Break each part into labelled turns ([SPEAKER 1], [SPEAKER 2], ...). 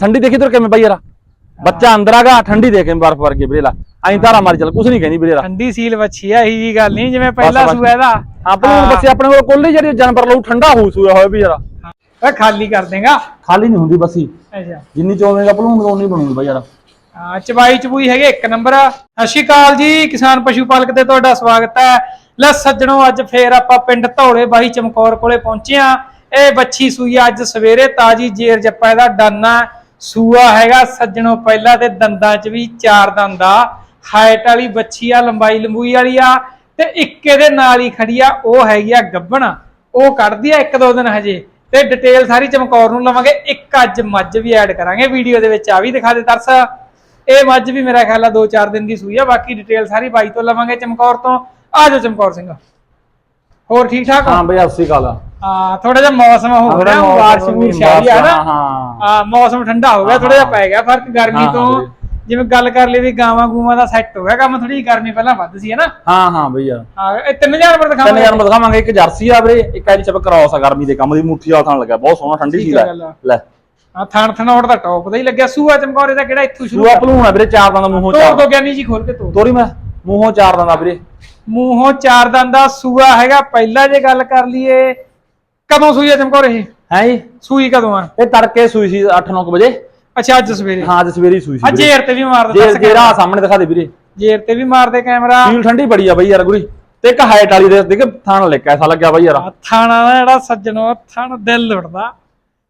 [SPEAKER 1] ਠੰਡੀ ਦੇਖੀ ਤੇਰੇ ਕਿਵੇਂ ਬਾਈ ਯਾਰ। ਬੱਚਾ ਅੰਦਰ ਆਗਾ ਠੰਡੀ ਦੇ ਕੇ ਬਰਫ ਵਰਗੀ ਵੀਰੇ ਲਾ ਐਂ ਧਾਰਾ ਮਾਰੀ ਚੱਲ ਕੁਛ ਨਹੀਂ ਕਹਿੰਦੀ ਵੀਰੇ ਲਾ
[SPEAKER 2] ਠੰਡੀ ਸੀਲ ਵੱਛੀ ਆ ਇਹੀ ਜੀ ਗੱਲ ਨਹੀਂ ਜਿਵੇਂ ਪਹਿਲਾ। ਸੂਆ ਇਹਦਾ।
[SPEAKER 1] ਆਪਣੇ ਹੁਣ ਬੱਚੇ ਆਪਣੇ ਕੋਲ ਕੋਲ ਜਿਹੜੀ ਜਾਨਵਰ ਲਊ ਠੰਡਾ ਹੋ ਸੂਆ ਹੋਇਆ ਵੀ ਯਾਰ।
[SPEAKER 2] ਓਏ ਖਾਲੀ ਕਰ ਦੇਗਾ।
[SPEAKER 1] ਖਾਲੀ ਨਹੀਂ ਹੁੰਦੀ ਬਸੀ।
[SPEAKER 2] ਅੱਛਾ।
[SPEAKER 1] ਜਿੰਨੀ ਚੋਵੇਂਗਾ ਭਲੂਣ ਉਨੀ ਬਣੂਗੀ ਬਾਈ ਯਾਰ।
[SPEAKER 2] ਹਾਂ ਚਬਾਈ ਚਬੂਈ ਹੈਗੇ ਇੱਕ ਨੰਬਰ। ਸਤਿ ਸ਼੍ਰੀ ਅਕਾਲ ਜੀ ਕਿਸਾਨ ਪਸ਼ੂ ਪਾਲਕ ਤੇ ਤੁਹਾਡਾ ਸਵਾਗਤ ਹੈ। ਲੈ ਸੱਜਣੋ ਅੱਜ ਫੇਰ ਆਪਾਂ ਪਿੰਡ ਧੌਲੇ ਬਾਈ ਚਮਕੌਰ ਕੋਲੇ ਪਹੁੰਚੇ ਆ ਇਹ ਬੱਚੀ ਸੂਈ ਅੱਜ ਸਵੇਰੇ ਤਾਜੀ ਜੇਰ ਜੱਪਾ ਇਹਦਾ ਡਾਨਾ ਸੂਆ ਹੈਗਾ ਸੱਜਣੋ ਪਹਿਲਾਂ ਤੇ ਦੰਦਾਂ 'ਚ ਵੀ ਚਾਰ ਦੰਦ ਆ। ਹਾਈਟ ਵਾਲੀ ਬੱਚੀ ਆ, ਲੰਬਾਈ ਲੰਬੂਈ ਵਾਲੀ ਆ ਤੇ ਇੱਕ ਇਹਦੇ ਨਾਲ ਹੀ ਖੜੀ ਆ, ਉਹ ਹੈਗੀ ਆ ਗੱਬਣ। ਉਹ ਕੱਢਦੀ ਆ ਇੱਕ ਦੋ ਦਿਨ ਹਜੇ ਤੇ ਡਿਟੇਲ ਸਾਰੀ ਚਮਕੌਰ ਨੂੰ ਲਵਾਂਗੇ। ਇੱਕ ਅੱਜ ਮੱਝ ਵੀ ਐਡ ਕਰਾਂਗੇ ਵੀਡੀਓ ਦੇ ਵਿੱਚ, ਆ ਵੀ ਦਿਖਾ ਦੇ ਤਰਸ। ਇਹ ਮੱਝ ਵੀ ਮੇਰਾ ਖਿਆਲ ਆ 2-4 ਦਿਨ ਦੀ ਸੂਈ ਆ, ਬਾਕੀ ਡਿਟੇਲ ਸਾਰੀ ਬਾਈ ਤੋਂ ਲਵਾਂਗੇ ਚਮਕੌਰ ਤੋਂ। ਆ ਜਾਓ ਚਮਕੌਰ ਸਿੰਘ। ਹੋਰ ਠੀਕ ਠਾਕ
[SPEAKER 1] ਹਾਂ?
[SPEAKER 2] ਹੋ
[SPEAKER 1] ਬਈ ਅੱਸੀ ਕਾਲ
[SPEAKER 2] ਹਾਂ ਥੋੜਾ ਜਿਹਾ ਮੌਸਮ ਹੋ ਰਿਹਾ ਬਾਰਿਸ਼ ਬੂਰਿਸ਼ ਆ ਰਹੀ ਆ ਨਾ।
[SPEAKER 1] ਹਾਂ
[SPEAKER 2] ਮੌਸਮ ਠੰਡਾ ਹੋ ਗਿਆ ਥੋੜਾ ਜਿਹਾ ਪੈ ਗਿਆ ਫ਼ਰਕ ਗਰਮੀ
[SPEAKER 1] ਹਾਂ,
[SPEAKER 2] ਤੋਂ। ਜਿਵੇਂ ਗੱਲ ਕਰ ਲਈ ਵੀ ਗਾਵਾਂ ਗੂਵਾਂ ਦਾ ਸੈੱਟ ਹੋ ਗਿਆ ਕੰਮ ਥੋੜੀ ਗਰਮੀ ਪਹਿਲਾਂ ਵੱਧ ਸੀ ਹੈ ਨਾ।
[SPEAKER 1] ਹਾਂ ਹਾਂ ਯਾਰ
[SPEAKER 2] ਹਾਂ ਇਹ ਤਿੰਨ ਜਾਨਵਰ
[SPEAKER 1] ਤਿੰਨ
[SPEAKER 2] ਦਿਖਾਵਾਂਗੇ
[SPEAKER 1] ਜਾਨਵਰ ਦਿਖਾਵਾਂਗੇ। ਇੱਕ ਜਰਸੀ ਆ ਵੀਰੇ ਇੱਕ ਐਚ ਚਪ ਕਰਾਉਸ ਆ ਗਰਮੀ ਦੇ ਕੰਮ ਦੀ ਮੁੱਠੀ ਵਾਲਾ ਥਾਂ ਲੱਗਾ ਬਹੁਤ ਸੋਹਣਾ ਠੰਡੀ
[SPEAKER 2] ਠੀਕ
[SPEAKER 1] ਸੀ
[SPEAKER 2] ਹੈ
[SPEAKER 1] ਲੈ
[SPEAKER 2] ਗੱਲ ਆ।
[SPEAKER 1] ਲੈ।
[SPEAKER 2] ਆ ਥਣ ਥਣੋਟ ਦਾ ਟੌਪ ਦਾ ਹੀ ਲੱਗਿਆ ਸੂਆ ਚਮਕੌਰੇ ਦਾ ਕਿਹੜਾ ਇੱਥੋਂ ਸ਼ੁਰੂ
[SPEAKER 1] ਸੂਆ ਭਲੂਣ ਵੀਰੇ ਚਾਰ ਦੰਦ ਮੂੰਹੋਂ
[SPEAKER 2] ਤੋੜ
[SPEAKER 1] ਚਾਰ।
[SPEAKER 2] ਦੋ ਗਿਆਨੀ ਜੀ ਖੋਲ ਕੇ ਤੋੜ
[SPEAKER 1] ਤੋਰੀ ਮੈਂ ਮੂੰਹੋਂ ਚਾਰ ਦੰਦ ਆ ਵੀਰੇ।
[SPEAKER 2] ਮੂੰਹੋਂ ਚਾਰ ਦੰਦ ਦਾ ਸੂਆ ਹੈਗਾ ਪਹਿਲਾਂ ਜੇ ਗੱਲ ਕਰ ਲਈਏ ਕਦੋਂ ਸੂਈ ਆ ਚਮਕੌਰ ਇਹ?
[SPEAKER 1] ਹੈ ਜੀ?
[SPEAKER 2] ਸੂਈ ਕਦੋਂ ਆ?
[SPEAKER 1] ਇਹ ਤੜਕੇ ਸੂਈ ਸੀ 8-9 ਵਜੇ।
[SPEAKER 2] ਅੱਛਾ ਅੱਜ ਸਵੇਰੇ।
[SPEAKER 1] ਹਾਂ ਅੱਜ ਸਵੇਰੇ ਸੂਈ ਸੀ
[SPEAKER 2] ਜੇਰ ਤੇ ਵੀ ਮਾਰ ਦਿੱਤਾ
[SPEAKER 1] ਜੇ ਰਾਹ ਸਾਹਮਣੇ ਦਿਖਾ ਦੇ ਵੀਰੇ।
[SPEAKER 2] ਜੇਰ ਤੇ ਵੀ ਮਾਰ ਦੇ ਕੈਮਰਾ।
[SPEAKER 1] ਫੀਲ ਠੰਡੀ ਬੜੀ ਆ ਬਈ ਯਾਰ ਗੁਰੀ। ਤੇ ਇੱਕ ਹਾਈਟ ਵਾਲੀ ਦੇ ਦੇਖ ਥਾਣ ਲੈ ਐਸਾ ਲੱਗਿਆ ਬਈ ਯਾਰ।
[SPEAKER 2] ਥਾਣਾ ਨਾ ਜਿਹੜਾ ਸੱਜਣੋ ਥਣ ਦਿਲ ਲੁੱਟਦਾ।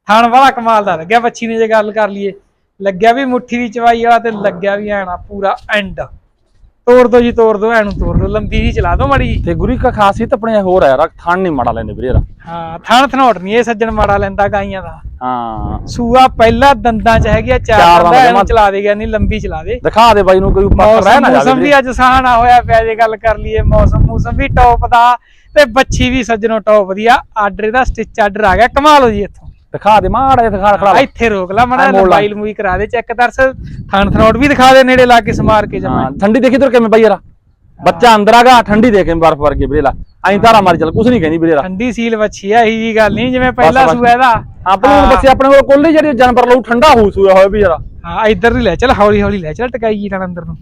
[SPEAKER 2] ਥਣ ਵਾਲਾ ਕਮਾਲ ਦਾ ਲੱਗਿਆ ਬੱਚੀ ਨੇ ਜੇ ਗੱਲ ਕਰ ਲਈਏ। ਲੱਗਿਆ ਵੀ ਮੁੱਠੀ ਦੀ ਚਵਾਈ ਵਾਲਾ ਤੇ ਲੱਗਿਆ ਵੀ ਐਣਾ ਪੂਰਾ ਐਂਡ ਤੋੜ ਦੋ ਜੀ ਤੋੜ ਦੋ ਐਨੂੰ ਤੋੜ ਦੋ ਲੰਬੀ ਜੀ ਚਲਾ ਦੋ ਮੜੀ
[SPEAKER 1] ਤੇ ਗੁਰੀ ਕਾ ਖਾਸੀਅਤ ਆਪਣੇ ਹੋਰ ਆ ਯਾਰ ਥਾਣ ਨਹੀਂ ਮਾੜਾ ਲੈਂਦੇ ਵੀਰੇ ਯਾਰ
[SPEAKER 2] ਹਾਂ ਥਣ ਥਣੋਟ ਨਹੀਂ ਇਹ ਸੱਜਣ ਮਾੜਾ ਲੈਂਦਾ ਗਾਈਆਂ ਦਾ।
[SPEAKER 1] ਹਾਂ।
[SPEAKER 2] ਸੂਆ ਪਹਿਲਾ ਦੰਦਾਂ ਚ ਹੈਗੀ ਆ
[SPEAKER 1] ਚਾਰ ਦੰਦ।
[SPEAKER 2] ਇਹਨੂੰ ਚਲਾ ਦੇ ਗਿਆ ਨਹੀਂ ਲੰਬੀ ਚਲਾ ਦੇ।
[SPEAKER 1] ਦਿਖਾ ਦੇ ਬਾਈ ਨੂੰ ਕੋਈ ਉੱਪਰ ਰਹਿ ਨਾ ਜਾਵੇ
[SPEAKER 2] ਮੌਸਮ ਵੀ। ਅੱਜ ਸਹਾਣਾ ਹੋਇਆ ਪਿਆ ਜੇ ਗੱਲ ਕਰ ਲਈਏ ਮੌਸਮ ਮੌਸਮ ਵੀ ਟੌਪ ਦਾ ਤੇ ਬੱਚੀ ਵੀ ਸੱਜਣੋ ਟੌਪ ਦੀ ਆ ਆਰਡਰ ਦਾ ਸਟਿਚ ਆਰਡਰ ਆ ਗਿਆ ਕਮਾਲ ਹੋ ਜੀ ਇੱਥੋਂ।
[SPEAKER 1] ਦਿਖਾ ਦੇ ਮਾੜਾ ਜਿਹਾ ਦਿਖਾ ਖੜਾ
[SPEAKER 2] ਇੱਥੇ ਰੋਕ ਲਾ ਮੜਾ। ਮੋਬਾਈਲ ਮੂਵੀ ਕਰਾ ਦੇ ਚੈੱਕ ਤਰਸ ਥਣ ਥਣੋਟ ਵੀ ਦਿਖਾ ਦੇ ਨੇੜੇ ਲਾ ਕੇ ਸਮਾਰ ਕੇ ਜਮਾ।
[SPEAKER 1] ਠੰਡੀ ਦੇਖੀ ਤੇਰੇ ਕਿਵੇਂ ਬਾਈ ਯਾਰ ਬੱਚਾ ਅੰਦਰ ਆਗਾ ਠੰਡੀ ਦੇ ਕੇ ਬਰਫ ਵਰਗੀ ਵੀਰੇ ਲਾ ਐਂ ਧਾਰਾ ਮਾਰੀ ਚੱਲ ਕੁਛ ਨਹੀਂ ਕਹਿੰਦੀ ਵੀਰੇ ਲਾ
[SPEAKER 2] ਠੰਡੀ ਸੀਲ ਵੱਛੀ ਆ ਇਹੀ ਜੀ ਗੱਲ ਨਹੀਂ ਜਿਵੇਂ ਪਹਿਲਾ। ਸੂਆ ਇਹਦਾ।
[SPEAKER 1] ਆਪਣੇ ਹੁਣ ਬੱਚੇ ਆਪਣੇ ਕੋਲ ਕੋਲ ਜਿਹੜੀ ਜਾਨਵਰ ਲਊ ਠੰਡਾ ਹੋ ਸੂਆ ਹੋਇਆ ਵੀ ਯਾਰ
[SPEAKER 2] ਹਾਂ ਇੱਧਰ ਹੀ ਲੈ ਚੱਲ ਹੌਲੀ ਹੌਲੀ ਲੈ ਚੱਲ ਟਕਾਈ ਜੀ ਨਾਲ ਅੰਦਰ ਨੂੰ।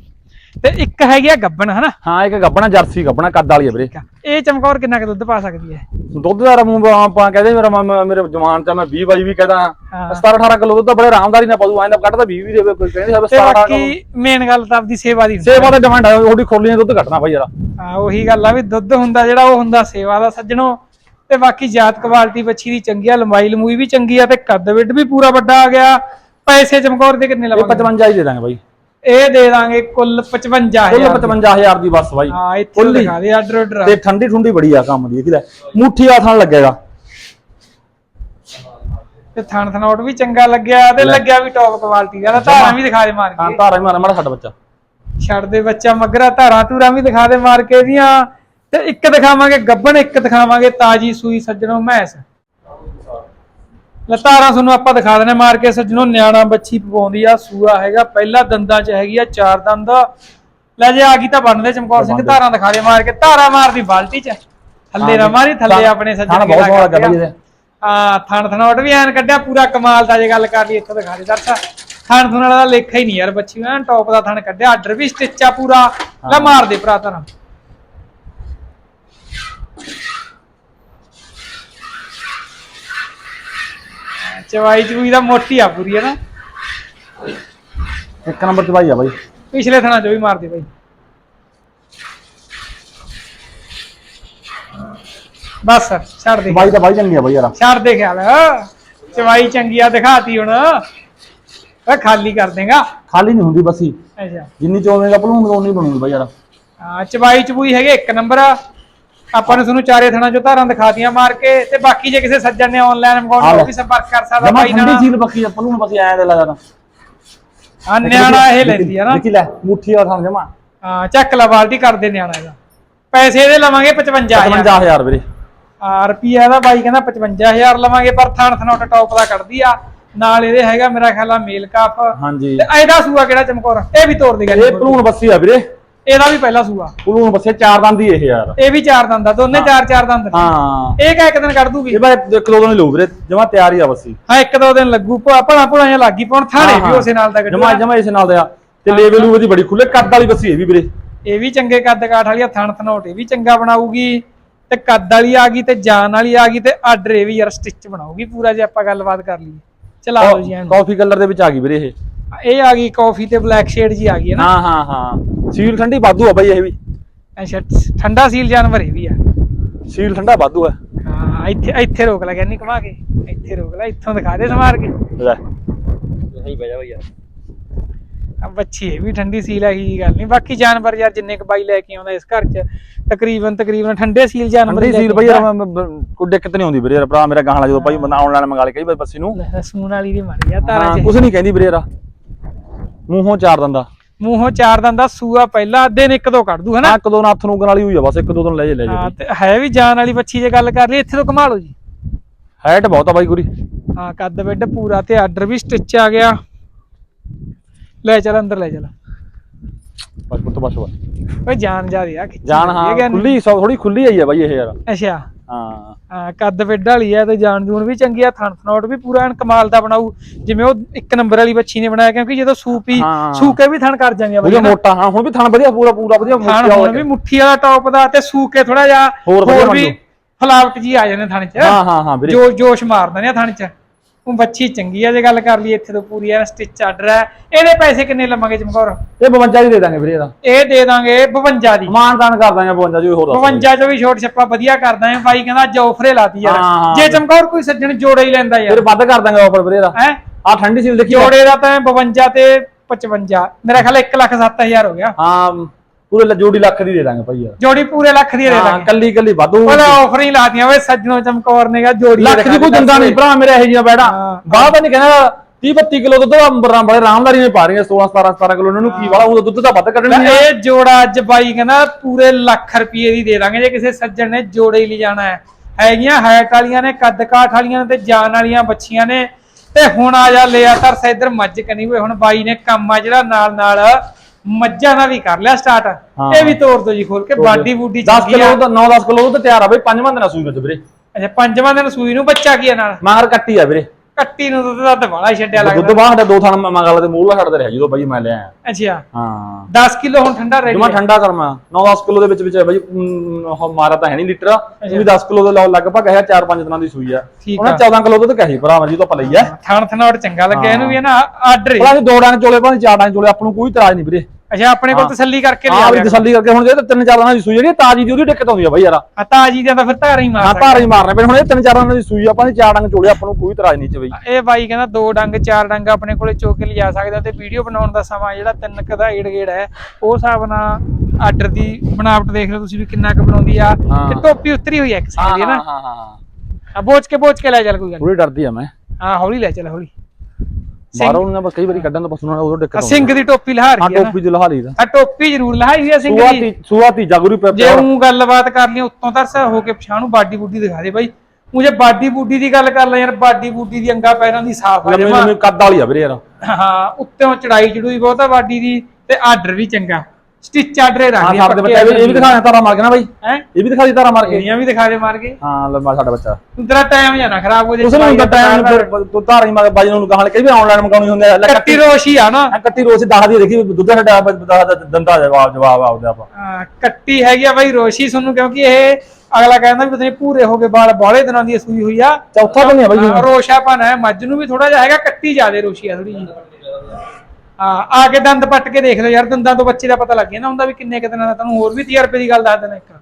[SPEAKER 2] ਤੇ ਇੱਕ ਹੈਗੀ ਆ ਗੱਬਣ ਹਨਾ?
[SPEAKER 1] ਹਾਂ ਇੱਕ ਗੱਬਣਾ ਜਰਸੀ ਗੱਬਣਾ ਕੱਦ ਵਾਲੀ ਆ ਵੀਰੇ।
[SPEAKER 2] ਠੀਕ ਆ। ਇਹ ਚਮਕੌਰ ਕਿੰਨਾ ਕੁ ਦੁੱਧ ਪਾ ਸਕਦੀ ਹੈ?
[SPEAKER 1] ਦੁੱਧ ਦਾ ਰਮੂ ਆਪਾਂ ਕਹਦੇ ਮੇਰਾ ਮਾਮਾ- ਮੇਰੇ ਜਵਾਨ ਚ ਮੈਂ 20 22 ਵੀ ਕਹਦਾ।
[SPEAKER 2] ਹਾਂ।
[SPEAKER 1] 17 18 ਕਿਲੋ ਦੁੱਧ ਤਾਂ ਬੜੇ ਆਰਾਮਦਾਰੀ ਨਾਲ ਪਾਦੂ ਐਂ ਕੱਢਦਾ 20 ਵੀ ਦੇਵੇ ਕੋਈ ਕਹਿੰਦੇ ਸਭ
[SPEAKER 2] ਤੇ
[SPEAKER 1] 17
[SPEAKER 2] ਬਾਕੀ ਮੇਨ ਗੱਲ ਤਾਂ ਆਪਦੀ ਸੇਵਾ ਦੀ ਹੁੰਦੀ
[SPEAKER 1] ਸੇਵਾ ਦਾ ਡਿਮਾਂਡ ਹੈ ਉਹਦੀ ਖੋਲੀਆਂ ਦੁੱਧ ਕੱਢਣਾ ਭਾਈ ਯਾਰ।
[SPEAKER 2] ਹਾਂ ਉਹੀ ਗੱਲ ਆ ਵੀ ਦੁੱਧ ਹੁੰਦਾ ਜਿਹੜਾ ਉਹ ਹੁੰਦਾ ਸੇਵਾ ਦਾ ਸੱਜਣੋ। ਤੇ ਬਾਕੀ ਜਾਤ ਕੁਆਲਿਟੀ ਬੱਚੀ ਦੀ ਚੰਗੀ ਆ ਲੰਬਾਈ ਲੰਮੂਈ ਵੀ ਚੰਗੀ ਆ ਤੇ ਕੱਦ ਵਿੱਡ ਵੀ ਪੂਰਾ ਵੱਡਾ ਆ ਗਿਆ। ਪੈਸੇ ਚਮਕੌਰ ਦੇ ਕਿੰਨੇ
[SPEAKER 1] ਇਹ
[SPEAKER 2] ਲਵਾਂਗੇ?
[SPEAKER 1] 55 ਹੀ ਦੇ ਦਾਂਗੇ ਬਾਈ।
[SPEAKER 2] ਇਹ ਦੇ ਦਾਂਗੇ ਕੁੱਲ 55000
[SPEAKER 1] ਕੁੱਲ 55000 ਦੀ। ਬਸ ਬਾਈ।
[SPEAKER 2] ਹਾਂ ਇੱਥੇ
[SPEAKER 1] ਹੀ।
[SPEAKER 2] ਦਿਖਾ ਦੇ ਆਰਡਰ ਆਰਡਰ
[SPEAKER 1] ਤੇ ਠੰਡੀ ਠੁੰਡੀ ਬੜੀ ਆ ਕੰਮ ਦੀ ਇਹਦੀ ਲੈ। ਮੁੱਠੀ ਆ ਥਣ ਲੱਗੇਗਾ।
[SPEAKER 2] ਤੇ ਥਣ ਥਣੋਟ ਵੀ ਚੰਗਾ ਲੱਗਿਆ ਤੇ ਲੱਗਿਆ ਵੀ ਟੌਪ ਕੁਆਲਿਟੀ ਦਾ ਧਾਰਾਂ ਵੀ ਦਿਖਾ ਦੇ ਮਾਰ
[SPEAKER 1] ਹਾਂ
[SPEAKER 2] ਕੇ।
[SPEAKER 1] ਧਾਰਾ ਹੀ ਮਾਰਾ ਮਾਰਾ ਸਾਡਾ ਬੱਚਾ।
[SPEAKER 2] ਛੱਡ ਦੇ ਬੱਚਾ ਮਗਰਾ ਧਾਰਾਂ ਧੂਰਾਂ ਵੀ ਦਿਖਾ ਦੇ ਮਾਰ ਕੇ ਦੀਆਂ। ਤੇ ਇੱਕ ਦਿਖਾਵਾਂਗੇ ਗੱਬਣ ਇੱਕ ਦਿਖਾਵਾਂਗੇ ਤਾਜੀ ਸੂਈ ਸੱਜਣੋ ਮੈਸ। ਲਤਾਰਾਂ ਤੁਹਾਨੂੰ ਆਪਾਂ ਦਿਖਾ ਦਿੰਨੇ ਮਾਰ ਕੇ ਸੱਜਣੋ ਨਿਆਣਾ ਬੱਚੀ ਪਵਾਉਂਦੀ ਆ ਸੂਆ ਹੈਗਾ ਪਹਿਲਾ ਦੰਦਾਂ ਚ ਹੈਗੀ ਆ ਚਾਰ ਦੰਦ। ਲੈ ਜੇ ਆ ਗਈ ਤਾਂ ਬਣਦੇ ਚਮਕੌਰ ਸਿੰਘ ਧਾਰਾਂ ਦਿਖਾ ਦੇ ਮਾਰ ਕੇ। ਧਾਰਾਂ ਮਾਰਦੀ ਬਾਲਟੀ ਚ। ਥੱਲੇ ਨਾ ਮਾਰੀ ਥੱਲੇ ਆਪਣੇ ਸੱਜਣ
[SPEAKER 1] ਬਹੁਤ ਸੋਹਣਾ ਲੱਗਾ
[SPEAKER 2] ਥਣ ਥਣੋਟ ਵੀ ਐਨ ਕੱਢਿਆ ਪੂਰਾ ਕਮਾਲ ਦਾ ਜੇ ਗੱਲ ਕਰ ਲਈ ਇੱਥੋਂ ਦਿਖਾ ਦੇ ਦਰਸ਼ਾ ਥਣ ਥਣ ਵਾਲਾ ਲੇਖਾ ਹੀ ਨਹੀਂ ਯਾਰ ਬੱਚੀ ਐਨ ਟੌਪ ਦਾ ਥਣ ਕੱਢਿਆ ਆਰਡਰ ਵੀ ਸਟਿਚ ਆ ਪੂਰਾ। ਲੈ ਮਾਰ ਦੇ ਭਰਾ ਧਰਾਂ। ਚਵਾਈ ਚੂਈ ਦਾ ਮੋਟੀ ਆ ਪੂਰੀ ਹੈ ਨਾ?
[SPEAKER 1] ਇੱਕ ਨੰਬਰ ਚ ਭਾਈ ਆ ਬਾਈ।
[SPEAKER 2] ਪਿਛਲੇ ਥਣਾ ਚੋਂ ਵੀ ਮਾਰ ਦੇ ਬਾਈ। ਬਸ ਛੱਡ ਦੇ।
[SPEAKER 1] ਬਾਈ ਤਾਂ ਬਾਈ ਚੰਗੀ ਆ ਬਾਈ ਯਾਰ।
[SPEAKER 2] ਛੱਡ ਦੇ ਖਿਆਲ। ਚਵਾਈ ਚੰਗੀ ਆ ਦਿਖਾਤੀ ਹੁਣ। ਓਏ ਖਾਲੀ ਕਰ ਦੇਗਾ।
[SPEAKER 1] ਖਾਲੀ ਨਹੀਂ ਹੁੰਦੀ ਬਸੀ
[SPEAKER 2] ਅੱਛਾ।
[SPEAKER 1] ਜਿੰਨੀ ਚੋਵੇਂਗਾ ਭਲੂਣ ਉਨੀ ਬਣੂਗੀ ਬਾਈ ਯਾਰ।
[SPEAKER 2] ਹਾਂ ਚਵਾਈ ਚਬੂਈ ਹੈਗੇ ਇੱਕ ਨੰਬਰ ਆਪਾਂ ਨੇ ਤੁਹਾਨੂੰ ਚਾਰੇ ਥਣਾ ਚੋਂ ਧਾਰਾਂ ਦਿਖਾਤੀਆਂ ਮਾਰ ਕੇ ਤੇ ਬਾਕੀ ਜੇ ਕਿਸੇ ਸੱਜਣ ਨੇ ਆਨਲਾਈਨ ਮੰਗਾਉਣਾ। ਉਹ ਵੀ ਸੰਪਰਕ ਕਰ ਸਕਦਾ
[SPEAKER 1] ਠੰਡੀ
[SPEAKER 2] ਨਾਲ।
[SPEAKER 1] ਚੀਲ ਬੱਕੀ ਆ ਭਲੂਣ ਬਸੀ ਐਂ ਦੇ ਲੱਗਦਾ
[SPEAKER 2] ਹਾਂ ਨਿਆਣਾ ਇਹ ਲੈਂਦੀ ਆ ਨਾ।
[SPEAKER 1] ਦੇਖੀ ਲੈ ਮੁੱਠੀ ਆ ਥਣ ਜਮਾ।
[SPEAKER 2] ਹਾਂ ਚੱਕ ਲਾ ਬਾਲਟੀ ਕਰਦੇ ਨਿਆਣਾ ਇਹਦਾ। ਪੈਸੇ ਇਹਦੇ ਲਵਾਂਗੇ 55000
[SPEAKER 1] 55000 ਵੀਰੇ।
[SPEAKER 2] ਆ ਰੁਪਿਆ ਦਾ ਬਾਈ ਕਹਿੰਦਾ 55000 ਲਵਾਂਗੇ ਪਰ ਥਣ ਥਣੋਟ ਟੌਪ ਦਾ ਕੱਢਦੀ ਆ। ਨਾਲ ਇਹਦੇ ਹੈਗਾ ਮੇਰਾ ਖਿਆਲ ਆ ਮੇਲ ਕਾਫ
[SPEAKER 1] ਹਾਂਜੀ।
[SPEAKER 2] ਤੇ ਇਹਦਾ ਸੂਆ ਕਿਹੜਾ ਚਮਕੌਰ? ਇਹ ਵੀ ਤੋੜ ਦੇਗਾ
[SPEAKER 1] ਇਹ ਭਲੂਣ ਬੱਸੀ ਆ ਵੀਰੇ।
[SPEAKER 2] ਇਹਦਾ ਵੀ ਪਹਿਲਾ ਸੂਆ।
[SPEAKER 1] ਉਹਨੂੰ ਬੱਸੇ ਚਾਰ ਦੰਦ ਹੀ ਇਹ ਯਾਰ।
[SPEAKER 2] ਇਹ ਵੀ ਚਾਰ ਦੰਦ ਆ ਦੋਨੇ ਚਾਰ ਚਾਰ ਦੰਦ ਨੇ।
[SPEAKER 1] ਹਾਂ।
[SPEAKER 2] ਇਹ ਕਾ ਇੱਕ ਦਿਨ ਕੱਢ ਦੂਗੀ?
[SPEAKER 1] ਇਹ ਬਾ ਇੱਕ ਦੋ ਦਿਨ ਲਊ ਵੀਰੇ ਜਮਾ ਤਿਆਰ ਹੀ ਆ ਬੱਸੀ
[SPEAKER 2] ਹਾਂ ਇੱਕ ਦੋ ਦਿਨ ਲੱਗੂ। ਭਲਾ ਭਲਾ ਭਲਾ ਜਿਹਾ ਲੱਗੀ ਪਾਉਣ ਥਾਣੇ ਵੀ ਉਸੇ ਨਾਲ ਦਾ
[SPEAKER 1] ਜਮਾ
[SPEAKER 2] ਕੱਢੂ।
[SPEAKER 1] ਜਮਾ ਇਸ ਨਾਲ ਦਾ ਤੇ ਲੇਵਲ ਉਹਦੀ ਬੜੀ ਖੁੱਲੇ ਕੱਦ ਵਾਲੀ ਬੱਸੀ ਇਹ ਵੀ ਵੀਰੇ।
[SPEAKER 2] ਇਹ ਵੀ ਚੰਗੇ ਕੱਦ ਕਾਠ ਵਾਲੀ ਆ ਥਣ ਥਨੋਟ ਇਹ ਵੀ ਚੰਗਾ ਬਣਾਊਗੀ। ਤੇ ਕੱਦ ਵਾਲੀ ਆ ਗਈ ਤੇ ਜਾਨ ਵਾਲੀ ਆ ਗਈ ਤੇ ਆਰਡਰ ਇਹ ਵੀ ਯਾਰ ਸਟਿਚ ਬਣਾਊਗੀ ਪੂਰਾ ਜੇ ਆਪਾਂ ਗੱਲਬਾਤ ਕਰ ਲਈਏ। ਚਲਾ ਲਓ ਜੀ।
[SPEAKER 1] ਕਾਫੀ ਕਲਰ ਦੇ ਵਿੱਚ ਆ ਗਈ ਵੀਰੇ ਇਹ।
[SPEAKER 2] ਇਹ ਆ ਗਈ ਕਾਫੀ ਤੇ ਬਲੈਕ ਸ਼ੇਡ ਜੀ ਆ ਗਈ ਹੈ ਨਾ।
[SPEAKER 1] ਹਾਂ ਹਾਂ ਹਾਂ। ਸੀਲ ਠੰਡੀ ਵਾਧੂ ਆ ਬਾਈ ਇਹ ਵੀ।
[SPEAKER 2] ਅੱਛਾ ਠੰਡਾ ਸੀਲ ਜਾਨਵਰ ਇਹ ਵੀ ਆ।
[SPEAKER 1] ਸੀਲ ਠੰਡਾ ਵਾਧੂ ਆ।
[SPEAKER 2] ਹਾਂ ਇੱਥੇ ਇੱਥੇ ਰੋਕ ਲੈ ਕਹਿੰਨੀ ਕਮਾ ਕੇ। ਇੱਥੇ ਰੋਕ ਲੈ ਇੱਥੋਂ ਦਿਖਾ ਦੇ ਸਮਾਰ ਕੇ।
[SPEAKER 1] ਲੈ।
[SPEAKER 3] ਸਹੀ ਬਹਿ ਜਾ ਬਈ ਯਾਰ।
[SPEAKER 2] ਆ ਬੱਚੀ ਇਹ ਵੀ ਠੰਡੀ ਸੀਲ ਹੈਗੀ ਗੱਲ ਨਹੀਂ ਬਾਕੀ ਜਾਨਵਰ ਯਾਰ ਜਿੰਨੇ ਕ ਬਾਈ ਲੈ ਕੇ ਆਉਂਦਾ ਇਸ ਘਰ 'ਚ ਤਕਰੀਬਨ ਤਕਰੀਬਨ ਠੰਡੇ ਸੀਲ ਜਾਨਵਰ
[SPEAKER 1] ਠੰਡੀ ਸੀਲ
[SPEAKER 2] ਕੇ
[SPEAKER 1] ਮੈਂ- ਕੋਈ ਦਿੱਕਤ ਨਹੀਂ ਆਉਂਦੀ ਵੀਰੇ ਯਾਰ। ਭਰਾ ਮੇਰਾ ਗਾਹਾਂ ਜਦੋਂ ਬਾਈ ਬੰਦਾ ਆਨਲਾਈਨ ਮੰਗਾ ਲੇ ਕਈ ਵਾਰ ਬੱਸੀ ਨੂੰ।
[SPEAKER 2] ਲੈ, ਸੂਣ ਵਾਲੀ ਦੀ ਮਰ ਗਿਆ ਤਾਰਾ ਚ।
[SPEAKER 1] ਕੁਝ ਨਹੀਂ ਕਹਿੰਦੀ ਵੀਰੇ ਮੂੰਹੋਂ ਚਾਰ ਦੰਦਾ।
[SPEAKER 2] ਮੂੰਹੋਂ ਚਾਰ ਦੰਦਾ ਸੂਆ ਪਹਿਲਾ ਦਿਨ ਇੱਕ ਦੋ ਕੱਢ ਦੂ ਹਨਾ?
[SPEAKER 1] ਹਾਂ ਇੱਕ ਦੋ ਨੱਥ ਨੂੰ ਵਾਲੀ ਹੋਈ ਆ ਬਸ ਇੱਕ ਦੋ ਦਿਨ ਲੈ ਜੇ ਲੈ
[SPEAKER 2] ਹਾਂ
[SPEAKER 1] ਜੇ
[SPEAKER 2] ਤੇ ਹੈ ਵੀ ਜਾਨ ਵਾਲੀ ਬੱਚੀ ਜੇ ਗੱਲ ਕਰ ਲਈ ਇੱਥੇ ਤੋਂ ਕਮਾ ਲਓ ਜੀ।
[SPEAKER 1] ਹਾਈਟ ਬਹੁਤ ਆ ਬਾਈ ਗੁਰੀ
[SPEAKER 2] ਹਾਂ ਕੱਦ ਬੈੱਡ ਪੂਰਾ ਤੇ ਆਰਡਰ ਵੀ ਸਟਿਚ ਆ ਗਿਆ। ਲੈ ਚੱਲ ਅੰਦਰ ਲੈ ਚੱਲ।
[SPEAKER 1] ਬਸ ਪੁੱਤ ਬਸ ਬਸ।
[SPEAKER 2] ਓਏ ਜਾਨ ਜਾਦੀ ਆ ਖਿੱਚੀ
[SPEAKER 1] ਜਾਨ ਹਾਂ
[SPEAKER 2] ਹੈ?
[SPEAKER 1] ਖੁੱਲੀ ਥੋੜੀ ਖੁੱਲੀ ਆਈ ਆ ਬਾਈ ਇਹ ਯਾਰ।
[SPEAKER 2] ਅੱਛਾ।
[SPEAKER 1] ਹਾਂ।
[SPEAKER 2] ਹਾਂ ਕੱਦ ਬੈੱਡ ਵਾਲੀ ਆ ਤੇ ਜਾਨ ਜੂਨ ਵੀ ਚੰਗੀ ਆ ਥਣ ਥਨੋਟ ਵੀ ਪੂਰਾ ਐਨ ਕਮਾਲ ਦਾ ਬਣਾਊ। ਜਿਵੇਂ ਉਹ ਇੱਕ ਨੰਬਰ ਵਾਲੀ ਬੱਚੀ ਨੇ ਬਣਾਇਆ ਕਿਉਂਕਿ ਜਦੋਂ ਸੂਪੀ। ਸੂਕੇ ਵੀ ਥਣ ਕਰ ਜਾਂਦੀਆਂ
[SPEAKER 1] ਵਧੀਆ ਮੋਟਾ ਹਾਂ ਹੁਣ ਵੀ ਥਣ ਵਧੀਆ ਪੂਰਾ ਪੂਰਾ ਵਧੀਆ ਮੋਟਾ
[SPEAKER 2] ਹੁਣ ਵੀ ਮੁੱਠੀ ਵਾਲਾ ਟੌਪ ਦਾ ਤੇ ਸੂਕੇ ਥੋੜਾ ਜਿਹਾ
[SPEAKER 1] ਹੋਰ
[SPEAKER 2] ਵੀ। ਫਲਾਵਟ ਜੀ ਆ ਜਾਂਦੇ ਥਣ 'ਚ।
[SPEAKER 1] ਹਾਂ ਹਾਂ ਹਾਂ ਵੀਰੇ।
[SPEAKER 2] ਜੋ ਜੋਸ਼ ਮਾਰਦਾ ਨੇ ਥਣ 'ਚ। ਉਹ ਬੱਚੀ ਚੰਗੀ ਆ ਜੇ ਗੱਲ ਕਰ ਲਈ ਇੱਥੇ ਤੋਂ ਪੂਰੀ ਐ ਸਟਿਚ ਆਰਡਰ ਹੈ ਇਹਦੇ ਪੈਸੇ ਕਿੰਨੇ ਲਵਾਂਗੇ ਚਮਕੌਰ
[SPEAKER 1] ਇਹ 52 ਦੀ ਦੇ ਦਾਂਗੇ ਵੀਰੇ ਇਹਦਾ।
[SPEAKER 2] ਇਹ ਦੇ ਦਾਂਗੇ 52 ਦੀ।
[SPEAKER 1] ਮਾਨਦਾਨ ਕਰ ਦਾਂਗੇ 52 ਜੀ ਹੋਰ ਦੱਸ
[SPEAKER 2] 52 ਚੋਂ ਵੀ ਛੋਟ ਛੱਪਾ ਵਧੀਆ ਕਰਦਾ ਹੈ ਬਾਈ ਕਹਿੰਦਾ ਜੋਫਰੇ ਲਾਤੀ ਯਾਰ। ਜੇ ਚਮਕੌਰ ਕੋਈ ਸੱਜਣ ਜੋੜਾ ਹੀ ਲੈਂਦਾ
[SPEAKER 1] ਫਿਰ
[SPEAKER 2] ਯਾਰ
[SPEAKER 1] ਵੱਧ ਕਰ ਦਾਂਗੇ ਆਫਰ ਵੀਰੇ ਦਾ
[SPEAKER 2] ਹੈ?
[SPEAKER 1] ਆ ਠੰਡੀ ਸੀਲ ਦੇਖੀ
[SPEAKER 2] ਜੋੜੇ ਦਾ ਤਾਂ 52 ਤੇ 55 ਮੇਰਾ ਖਿਆਲ 1 ਲੱਖ 7000 ਹੋ ਗਿਆ।
[SPEAKER 1] ਹਾਂ ਪੂਰੇ ਜੋੜੀ ਲੱਖ ਦੀ ਦੇ ਦਾਂਗੇ ਭਾਈ ਯਾਰ।
[SPEAKER 2] ਜੋੜੀ ਪੂਰੇ ਲੱਖ ਦੀ ਦੇ
[SPEAKER 1] ਹਾਂ
[SPEAKER 2] ਦਾਂਗੇ।
[SPEAKER 1] ਕੱਲੀ ਕੱਲੀ ਵਾਧੂ।
[SPEAKER 2] ਉਹਦਾ ਆਫਰ ਹੀ ਲਾਤੀਆਂ ਓਏ ਸੱਜਣੋ ਚਮਕੌਰ ਨੇ ਗਾ ਜੋੜੀ
[SPEAKER 1] ਲੱਖ ਦੀ ਕੋਈ ਦਿੰਦਾ ਨਹੀਂ ਭਰਾ ਮੇਰੇ ਇਹੋ ਜਿਹੀਆਂ ਬੈੜਾ।
[SPEAKER 2] ਹਾਂ।
[SPEAKER 1] ਬਾਹਰ ਤਾਂ ਨਹੀਂ ਕਹਿੰਦਾ 30 32 ਕਿਲੋ ਦੁੱਧ ਦਾ ਅੰਬਰਾਂ ਬੜੇ ਆਰਾਮਦਾਰੀ ਨੇ ਪਾ ਰਹੀਆਂ 16 17 17 ਕਿਲੋ ਇਹਨਾਂ ਨੂੰ ਕੀ ਵਾਲਾ ਉਹ ਦੁੱਧ ਤਾਂ ਵੱਧ ਕੱਢਣੀ
[SPEAKER 2] ਇਹ ਜੋੜਾ ਅੱਜ ਬਾਈ ਕਹਿੰਦਾ ਪੂਰੇ ਲੱਖ ਰੁਪਏ ਦੀ ਦੇ ਦਾਂਗੇ ਜੇ ਕਿਸੇ ਸੱਜਣ ਨੇ ਜੋੜੇ ਹੀ ਲਿਜਾਣਾ ਹੈ। ਹੈਗੀਆਂ ਹਾਈਟ ਵਾਲੀਆਂ ਨੇ ਕੱਦ ਕਾਠ ਵਾਲੀਆਂ ਨੇ ਤੇ ਜਾਨ ਵਾਲੀਆਂ ਬੱਚੀਆਂ ਨੇ। ਤੇ ਹੁਣ ਆ ਜਾ ਲਿਆ ਤਰਸ ਇਧਰ ਮੱਝ ਕਨੀ ਹੋਏ ਹੁਣ ਬਾਈ ਨੇ ਕੰਮ ਆ ਜਿਹੜਾ ਨਾਲ ਨਾਲ ਮੱਝਾਂ ਦਾ ਵੀ ਕਰ ਲਿਆ ਸਟਾਰਟ। ਇਹ ਵੀ ਤੋੜ ਦੋ ਜੀ ਖੋਲ ਕੇ ਬਾਡੀ ਬੂਡੀ
[SPEAKER 1] 10
[SPEAKER 2] ਚੰਗੀ
[SPEAKER 1] ਕਿਲੋ ਦਾ 9 10 ਕਿਲੋ ਦਾ ਤਿਆਰ ਆ ਬਈ ਪੰਜਵਾਂ ਦਿਨ ਸੂਈ ਵਿੱਚ ਵੀਰੇ।
[SPEAKER 2] ਅੱਛਾ ਪੰਜਵਾਂ ਦਿਨ ਸੂਈ ਨੂੰ ਬੱਚਾ ਕੀ ਆ ਨਾਲ?
[SPEAKER 1] ਮਾਰ ਕੱਟੀ ਆ ਵੀਰੇ।
[SPEAKER 2] ਕੱਟੀ ਨੂੰ ਦੁੱਧ ਦਾ ਵਾਲਾ ਛੱਡਿਆ
[SPEAKER 1] ਦੁੱਧ
[SPEAKER 2] ਲੱਗਦਾ।
[SPEAKER 1] ਬਾਹਰ ਦਾ ਦੋ ਥਾਂ ਮੰਗਾਲਾ ਤੇ ਮੂਹਲਾ ਛੱਡਦੇ ਰਿਹਾ ਜਦੋਂ ਬਾਈ ਮੈਂ ਲਿਆ।
[SPEAKER 2] ਅੱਛਾ।
[SPEAKER 1] ਹਾਂ।
[SPEAKER 2] 10 ਕਿਲੋ ਹੁਣ ਠੰਡਾ ਰੈਡੀ
[SPEAKER 1] ਜਮਾ ਠੰਡਾ ਕਰਮਾ 9-10 ਕਿਲੋ ਦੇ ਵਿੱਚ ਵਿੱਚ ਬਾਈ ਮਾਰਾ ਤਾਂ ਹੈ ਨਹੀਂ ਲੀਟਰ। ਵੀ 10 ਕਿਲੋ ਦੇ ਲਗਭਗ ਹੈ 4-5 ਦਿਨਾਂ ਦੀ ਸੂਈ ਆ।
[SPEAKER 2] ਠੀਕ
[SPEAKER 1] ਉਹਨਾਂ 14 ਕਿਲੋ ਦੁੱਧ ਕਹੀ ਭਰਾ ਮਰਜ਼ੀ ਤੋਂ ਆਪਾਂ ਲਈ ਆ
[SPEAKER 2] ਥਣ ਥਣੋਟ ਚੰਗਾ ਲੱਗਿਆ ਇਹਨੂੰ ਵੀ ਨਾ ਆਰਡਰ
[SPEAKER 1] ਭਲਾ ਅਸੀਂ ਦੋ ਡਾਂ ਚੋਲੇ ਭਾਵੇਂ ਚਾਰ ਡਾਂ ਚੋਲੇ ਆਪਾਂ ਨੂੰ ਕੋਈ ਇਤਰਾਜ਼ ਨਹੀਂ ਵੀਰੇ।
[SPEAKER 2] ਅੱਛਾ ਆਪਣੇ ਕੋਲ
[SPEAKER 1] ਹਾਂ।
[SPEAKER 2] ਤਸੱਲੀ ਕਰਕੇ
[SPEAKER 1] ਹਾਂ
[SPEAKER 2] ਲਿਆ
[SPEAKER 1] ਵੀ ਤਸੱਲੀ ਕਰਕੇ ਹੁਣ ਜੇ ਤਿੰਨ ਚਾਰ ਦਿਨਾਂ ਦੀ ਸੂਈ ਜਿਹੜੀ ਤਾਜੀ ਦੀ ਉਹਦੀ ਦਿੱਕਤ ਆਉਂਦੀ ਆ ਬਾਈ ਯਾਰ।
[SPEAKER 2] ਆ ਤਾਜੀ ਦਾ ਤਾਂ ਫਿਰ ਧਾਰ ਹੀ ਮਾਰ
[SPEAKER 1] ਹਾਂ। ਧਾਰ ਹੀ ਮਾਰਨੇ ਹੁਣ ਇਹ ਤਿੰਨ ਚਾਰ ਦਿਨਾਂ ਦੀ ਸੂਈ ਆ, ਆਪਾਂ ਨੇ ਚਾਰ ਡਾਂ ਚੋਲੇ ਆਪਾਂ ਨੂੰ ਕੋਈ ਇਤਰਾਜ਼ ਨਹੀਂ ਚ ਬਈ।
[SPEAKER 2] ਇਹ ਬਾਈ ਕਹਿੰਦਾ ਦੋ ਡੰਗ ਚਾਰ ਡੰਗ ਆਪਣੇ ਕੋਲੇ ਚੋਕ ਕੇ ਲਿਜਾ ਸਕਦਾ ਤੇ ਵੀਡੀਓ ਬਣਾਉਣ ਦਾ ਸਮਾਂ ਜਿਹੜਾ ਤਿੰਨ ਕੁ ਦਾ ਏੜ ਗੇੜ ਹੈ ਉਹ ਹਿਸਾਬ ਨਾਲ ਆਰਡਰ ਦੀ ਬਣਾਵਟ ਦੇਖ ਲਓ ਤੁਸੀਂ ਵੀ ਕਿੰਨਾ ਕੁ ਬਣਾਉਂਦੀ ਆ।
[SPEAKER 1] ਹਾਂ।
[SPEAKER 2] ਤੇ ਟੋਪੀ ਉਤਰੀ ਹੋਈ ਹੈ ਇੱਕ ਸਾਈਡ ਦੀ ਨਾ।
[SPEAKER 1] ਹਾਂ ਹਾਂ
[SPEAKER 2] ਆ ਬੋਚ ਕੇ ਬੋਚ ਕੇ ਲੈ ਚੱਲ ਕੋਈ ਗੱਲ।
[SPEAKER 1] ਪੂਰੀ ਡਰਦੀ ਆ ਮੈਂ।
[SPEAKER 2] ਹਾਂ ਹੌਲੀ ਲੈ ਚੱਲ ਹੌਲੀ।
[SPEAKER 1] ਬਾਹਰੋਂ ਨਾ ਬਸ ਕਈ ਵਾਰੀ ਕੱਢਣ ਦਾ ਪਸੂ ਨਾਲ ਉਦੋਂ ਦਿੱਕਤ
[SPEAKER 2] ਆ ਸਿੰਘ ਦੀ ਟੋਪੀ ਲਹਾ ਰਹੀ ਨਾ?
[SPEAKER 1] ਟੋਪੀ ਚ ਲਹਾ ਲਈਦਾ
[SPEAKER 2] ਆ ਟੋਪੀ ਜ਼ਰੂਰ ਲਹਾਈ ਹੋਈ ਆ ਸਿੰਘ ਦੀ।
[SPEAKER 1] ਤੀ ਸੂਆ ਤੀ ਜਾਗੂਰੀ ਪੈ
[SPEAKER 2] ਜੇ ਉਹ ਗੱਲਬਾਤ ਕਰ ਲਈ ਉੱਤੋਂ ਤਰਸ ਹੋ ਕੇ ਪਛਾਣ ਬਾਡੀ ਬੂਡੀ ਦਿਖਾ ਦੇ ਬਾਈ। ਜੇ ਬਾਡੀ ਬੂਡੀ ਦੀ ਗੱਲ ਕਰ ਲੈ ਯਾਰ ਬਾਡੀ ਬੂਡੀ ਦੀ ਅੰਗਾ ਪੈਰਾਂ ਦੀ ਸਾਫ਼ ਆ ਜਮਾ।
[SPEAKER 1] ਕੱਦ ਵਾਲੀ ਆ ਵੀਰੇ ਯਾਰ।
[SPEAKER 2] ਹਾਂ ਉੱਤੋਂ ਚੜਾਈ ਚੜੂਈ ਬਹੁਤ ਆ ਬਾਡੀ ਦੀ ਤੇ ਆਰਡਰ ਵੀ ਚੰਗਾ। ਸਟਿਚ ਆਰਡਰ
[SPEAKER 1] ਹਾਂ
[SPEAKER 2] ਰੱਖਦੀ
[SPEAKER 1] ਸਾਡੇ ਬੱਚਾ ਇਹ ਵੀ- ਇਹ ਵੀ ਦਿਖਾਣਾ ਤਾਰਾ ਮਾਰ ਕੇ ਨਾ ਬਾਈ।
[SPEAKER 2] ਹੈ?
[SPEAKER 1] ਇਹ ਵੀ ਦਿਖਾ ਦੀ ਤਾਰਾ ਮਾਰ ਕੇ।
[SPEAKER 2] ਇਹਨੀਆਂ ਵੀ ਦਿਖਾ ਦੇ ਮਾਰ ਕੇ।
[SPEAKER 1] ਹਾਂ ਲੰਮਾ ਸਾਡਾ ਬੱਚਾ।
[SPEAKER 2] ਤੂੰ ਤੇਰਾ ਟਾਈਮ ਜਾਣਾ ਖਰਾਬ ਹੋ ਜੇ
[SPEAKER 1] ਉਸ ਨੂੰ ਹੁੰਦਾ ਟਾਈਮ ਤੂੰ ਤਾਰਾ ਹੀ ਮਾਰ ਬਾਈ ਨੂੰ ਕਹਾਣ ਕਈ ਵੀ ਆਨਲਾਈਨ ਮੰਗਾਉਣੀ ਹੁੰਦੀ ਹੈ ਲੈ
[SPEAKER 2] ਕੱਟੀ ਰੋਸ਼ੀ ਆ ਨਾ।
[SPEAKER 1] ਆ ਕੱਟੀ ਰੋਜ਼ 10 ਦੀ ਦੇਖੀ ਦੁੱਧ ਸਾਡਾ ਦਸ ਦਾ ਦੰਦਾ ਜਵਾਬ ਜਵਾਬ ਆਉਦਾ ਆਪਾਂ।
[SPEAKER 2] ਹਾਂ, ਕੱਟੀ ਹੈਗੀ ਆ ਬਾਈ ਰੋਸ਼ੀ ਤੁਹਾਨੂੰ ਕਿਉਂਕਿ ਇਹ ਅਗਲਾ ਕਹਿੰਦਾ ਵੀ ਨਹੀਂ ਪੂਰੇ ਹੋ ਗਏ ਵਾਲ ਬਾਲੇ ਦਿਨਾਂ ਦੀ ਸੂਈ ਹੋਈ ਆ।
[SPEAKER 1] ਚੌਥਾ ਤਾਂ ਨਹੀਂ ਹੈ ਬਾਈ
[SPEAKER 2] ਹਾਂ, ਰੋਸ਼ਾਪਨ ਹੈ ਮੱਝ ਨੂੰ ਵੀ ਥੋੜਾ ਜਿਹਾ ਹੈਗਾ ਕੱਟੀ ਜ਼ਿਆਦੇ ਰੋਸ਼ੀ ਆ ਥੋੜੀ ਜੀ ਹਾਂ ਆ ਕੇ ਦੰਦ ਪੱਟ ਕੇ ਦੇਖ ਲਓ ਯਾਰ ਦੰਦਾਂ ਤੋਂ ਬੱਚੇ ਦਾ ਪਤਾ ਲੱਗ ਗਿਆ ਨਾ ਹੁੰਦਾ ਵੀ ਕਿੰਨੇ ਕਿ ਦਿਨਾਂ ਦਾ ਤੁਹਾਨੂੰ ਹੋਰ ਵੀ 30 ਰੁਪਏ ਦੀ ਗੱਲ ਦੱਸ ਦੇਣਾ ਇੱਕ।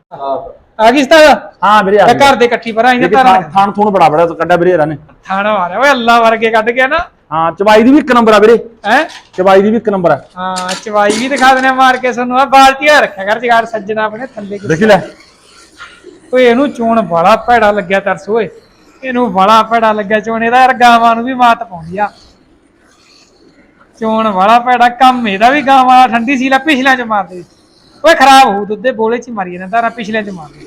[SPEAKER 2] ਆ ਗਈ ਸਤਾ
[SPEAKER 1] ਹਾਂ ਵੀਰੇ ਆ
[SPEAKER 2] ਤੇ ਘਰ ਦੇ ਇਕੱਠੀ ਪਰ ਆਈਨੇ ਤਾਂ
[SPEAKER 1] ਥਾਣ ਥੂਣ ਬੜਾ ਬੜਾ ਕੱਢਿਆ ਵੀਰੇ ਯਾਰਾਂ ਨੇ।
[SPEAKER 2] ਥਾਣਾ ਮਾਰਿਆ ਓਏ ਅੱਲਾ ਵਰਗੇ ਕੱਢ ਗਿਆ ਨਾ।
[SPEAKER 1] ਹਾਂ ਚਬਾਈ ਦੀ ਵੀ ਇੱਕ ਨੰਬਰ ਆ ਵੀਰੇ।
[SPEAKER 2] ਹੈ?
[SPEAKER 1] ਚਬਾਈ ਦੀ ਵੀ ਇੱਕ ਨੰਬਰ ਆ।
[SPEAKER 2] ਹਾਂ ਚਵਾਈ ਵੀ ਦਿਖਾ ਦੇਣੇ ਮਾਰ ਕੇ ਤੁਹਾਨੂੰ ਆ ਬਾਲਟੀਆਂ ਰੱਖਿਆ ਕਰ ਜਗਾੜ ਸੱਜਣਾ ਆਪਣੇ ਥੱਲੇ।
[SPEAKER 1] ਦੇਖੀ ਲੈ।
[SPEAKER 2] ਓਏ ਇਹਨੂੰ ਚੋਣ ਬੜਾ ਭੈੜਾ ਲੱਗਿਆ ਤਰਸ ਓਏ। ਇਹਨੂੰ ਬੜਾ ਭੈੜਾ ਲੱਗਿਆ ਚੋਣ ਇਹਦਾ ਯਾਰ ਗਾਵਾਂ ਨੂੰ ਵੀ ਮਾਤ ਪਾਉਂਦੀ ਆ। ਚੋਣ ਬੜਾ ਭੈੜਾ ਕੰਮ ਇਹਦਾ ਵੀ ਗਾਵਾਂ ਠੰਡੀ ਸੀ ਲਾ ਪਿਛਲਿਆਂ ਚ ਮਾਰਦੇ। ਓਏ ਖਰਾਬ ਹੋਊ ਦੁੱਧ ਦੇ ਬੋਲੇ ਚ ਹੀ ਮਰੀ ਨਾ ਤਾਰਾ ਪਿਛਲਿਆਂ ਚ ਮਾਰਦੇ।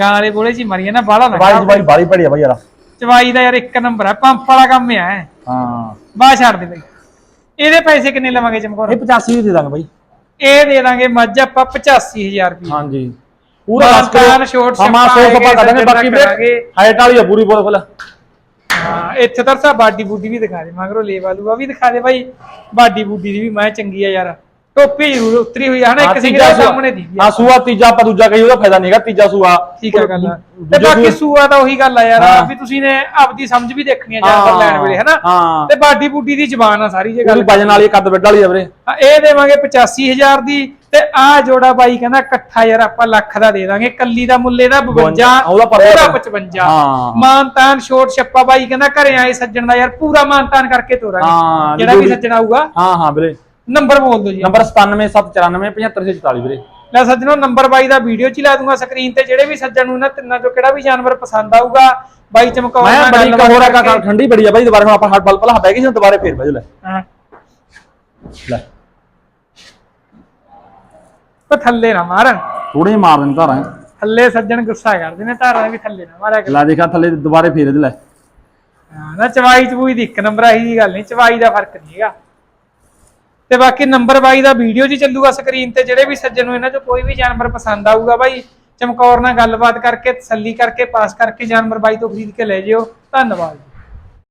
[SPEAKER 2] ਗਾਂ ਵਾਲੇ ਬੋਲੇ ਚ ਹੀ ਮਰੀ ਨਾ ਬਾਹਲਾ ਨਾ
[SPEAKER 1] ਚਬਾਈ
[SPEAKER 2] ਖਰਾਬ
[SPEAKER 1] ਚਬਾਈ ਬਾਲੀ ਪੜੀ ਆ ਬਾਈ ਯਾਰ।
[SPEAKER 2] ਚਵਾਈ ਦਾ ਯਾਰ ਇੱਕ ਨੰਬਰ ਹੈ ਪੰਪ ਵਾਲਾ ਕੰਮ ਆ
[SPEAKER 1] ਹਾਂ।
[SPEAKER 2] ਬਾਹ ਛੱਡ ਦੇ ਬਈ। ਇਹਦੇ ਪੈਸੇ ਕਿੰਨੇ ਲਵਾਂਗੇ ਚਮਕੌਰ?
[SPEAKER 1] ਇਹ 85 ਦੀ ਦੇ ਦਾਂਗੇ ਬਾਈ।
[SPEAKER 2] ਇਹ ਦੇ ਦਾਂਗੇ ਮੱਝ ਆਪਾਂ 85000 ਰੁਪਏ
[SPEAKER 1] ਹਾਂਜੀ। ਪੂਰਾ
[SPEAKER 2] ਮਾਨ
[SPEAKER 1] 10 ਕਿਲੋ।
[SPEAKER 2] ਤਾਨ ਛੋਟ
[SPEAKER 1] ਹਾਂ ਮਾਂ
[SPEAKER 2] ਛੱਪਾ
[SPEAKER 1] ਸੌ ਸਪਾ ਕਰ ਦਾਂਗੇ
[SPEAKER 2] ਸੱਜਣ
[SPEAKER 1] ਬਾਕੀ ਹਾਈਟ ਵਾਲੀ ਆ ਪੂਰੀ ਬੋਲ ਫੁੱਲ
[SPEAKER 2] ਹਾਂ ਇੱਥੇ ਤਾਂ ਸਾ ਬਾਡੀ ਬੂਡੀ ਵੀ ਦਿਖਾ ਦੇ ਮਗਰੋਂ ਲੇਵ ਆਲੂਆ ਵੀ ਦਿਖਾ ਦੇ ਬਾਈ। ਬਾਡੀ ਬੂਡੀ ਦੀ ਵੀ ਮੈਂ ਚੰਗੀ ਆ ਯਾਰ। ਟੋਪੀ ਜ਼ਰੂਰ ਉਤਰੀ ਹੋਈ ਆ ਹਨਾ
[SPEAKER 1] ਹਾਂ,
[SPEAKER 2] ਇੱਕ
[SPEAKER 1] ਤੀਜਾ
[SPEAKER 2] ਦੇ। ਸਾਹਮਣੇ ਦੀ
[SPEAKER 1] ਹਾਂ ਸੂਆ ਤੀਜਾ ਆਪਾਂ ਦੂਜਾ ਕਹੀ ਉਹਦਾ ਫਾਇਦਾ ਨਹੀਂਗਾ ਤੀਜਾ ਸੂਆ।
[SPEAKER 2] ਠੀਕ ਆ ਗੱਲ ਆ। ਤੇ
[SPEAKER 1] ਦੂਜੇ
[SPEAKER 2] ਬਾਕੀ ਸੂਆ ਤਾਂ ਉਹੀ ਗੱਲ ਆ ਯਾਰ
[SPEAKER 1] ਹਾਂ।
[SPEAKER 2] ਵੀ ਤੁਸੀਂ ਨੇ ਆਪਦੀ ਸਮਝ ਵੀ ਦੇਖਣੀ ਆ ਜਾਨਵਰ ਲੈਣ ਵੇਲੇ ਹਨਾ।
[SPEAKER 1] ਹਾਂ।
[SPEAKER 2] ਤੇ ਬਾਡੀ ਬੂਡੀ ਦੀ ਜ਼ਬਾਨ ਆ ਸਾਰੀ ਜੇ ਗੱਲ
[SPEAKER 1] ਵਜਨ ਵਾਲੀ ਕੱਦ ਵੱਡ ਵਾਲੀ ਆ ਵੀਰੇ।
[SPEAKER 2] ਹਾਂ, ਇਹ ਦੇਵਾਂਗੇ 85000 ਦੀ ਤੇ ਆ ਜੋੜਾ ਬਾਈ ਕਹਿੰਦਾ ਇਕੱਠਾ ਯਾਰ ਆਪਾਂ ਲੱਖ ਦਾ ਦੇ ਦਾਂਗੇ ਕੱਲੀ ਦਾ ਮੁੱਲ ਇਹਦਾ 52
[SPEAKER 1] ਉਹਦਾ ਪਰ-
[SPEAKER 2] ਪੂਰਾ 55
[SPEAKER 1] ਹਾਂ।
[SPEAKER 2] ਮਾਨਤਾਨ ਛੋਟ ਛੱਪਾ ਬਾਈ ਕਹਿੰਦਾ ਘਰੇ ਆਏ ਸੱਜਣ ਦਾ ਯਾਰ ਪੂਰਾ ਮਾਨਤਾਨ ਕਰਕੇ ਤੋਰਾਂਗੇ। ਜਿਹੜਾ ਵੀ। ਸੱਜਣ ਆਊਗਾ।
[SPEAKER 1] ਹਾਂ ਹਾਂ ਵੀਰੇ।
[SPEAKER 2] ਨੰਬਰ ਬੋਲ ਦਿਓ ਜੀ।
[SPEAKER 1] ਨੰਬਰ 9779575644 ਵੀਰੇ।
[SPEAKER 2] ਲੈ ਸੱਜਣੋ ਨੰਬਰ ਬਾਈ ਦਾ ਵੀਡੀਓ ਚ ਲਾ ਦੂੰਗਾ ਸਕਰੀਨ ਤੇ ਜਿਹੜੇ ਵੀ ਸੱਜਣ ਨੂੰ ਇਹਨਾਂ ਤਿੰਨਾਂ ਚੋਂ ਕਿਹੜਾ ਵੀ ਜਾਨਵਰ ਪਸੰਦ ਆਊਗਾ ਬਾਈ ਚਮਕੌਰ
[SPEAKER 1] ਮੈਂ ਬੜੀ ਕਹੋਰਾ ਕਾ ਠੰਡੀ ਬੜੀ ਆ ਬਾਈ ਦੁਬਾਰਾ ਹੁਣ ਆਪਾਂ ਹੱਟ ਬਲ ਪਲਾ ਬਹਿ ਸੀ ਦੁਬਾਰੇ ਫੇਰ ਬਹਿ ਲੈ।
[SPEAKER 2] ਹਾਂ।
[SPEAKER 1] ਲੈ।
[SPEAKER 2] ਉਹ ਥੱਲੇ ਨਾ ਮਾਰਨ।
[SPEAKER 1] ਥੋੜੇ ਮਾਰ ਦੇਣ ਧਾਰਾਂ।
[SPEAKER 2] ਥੱਲੇ ਸੱਜਣ ਗੁੱਸਾ ਕਰਦੇ ਨੇ ਧਾਰਾਂ ਵੀ ਥੱਲੇ ਨਾ ਮਾਰਿਆ ਕਰੋ।
[SPEAKER 1] ਲੈ ਦੇਖਾ ਥੱਲੇ ਦੁਬਾਰੇ ਫੇਰ ਇਹਦੇ ਲੈ।
[SPEAKER 2] ਹਾਂ ਨਾ ਚਵਾਈ ਚਬੂਈ ਦੀ ਇੱਕ ਨੰਬਰ ਆਹੀ ਦੀ ਗੱਲ ਨਹੀਂ ਚਵਾਈ ਦਾ ਫ਼ਰਕ ਨਹੀਂ ਹੈਗਾ। ਤੇ ਬਾਕੀ ਨੰਬਰ ਬਾਈ ਦਾ ਵੀਡੀਓ ਜੀ ਚੱਲੂਗਾ ਸਕਰੀਨ ਤੇ ਜਿਹੜੇ ਵੀ ਸੱਜਣ ਨੂੰ ਇਹਨਾਂ ਚੋਂ ਕੋਈ ਵੀ ਜਾਨਵਰ ਪਸੰਦ ਆਊਗਾ ਬਾਈ ਚਮਕੌਰ ਨਾਲ ਗੱਲਬਾਤ ਕਰਕੇ ਤਸੱਲੀ ਕਰਕੇ ਪਾਸ ਕਰਕੇ ਜਾਨਵਰ ਬਾਈ ਤੋਂ ਖਰੀਦ ਕੇ ਲੈ ਜਿਓ। ਧੰਨਵਾਦ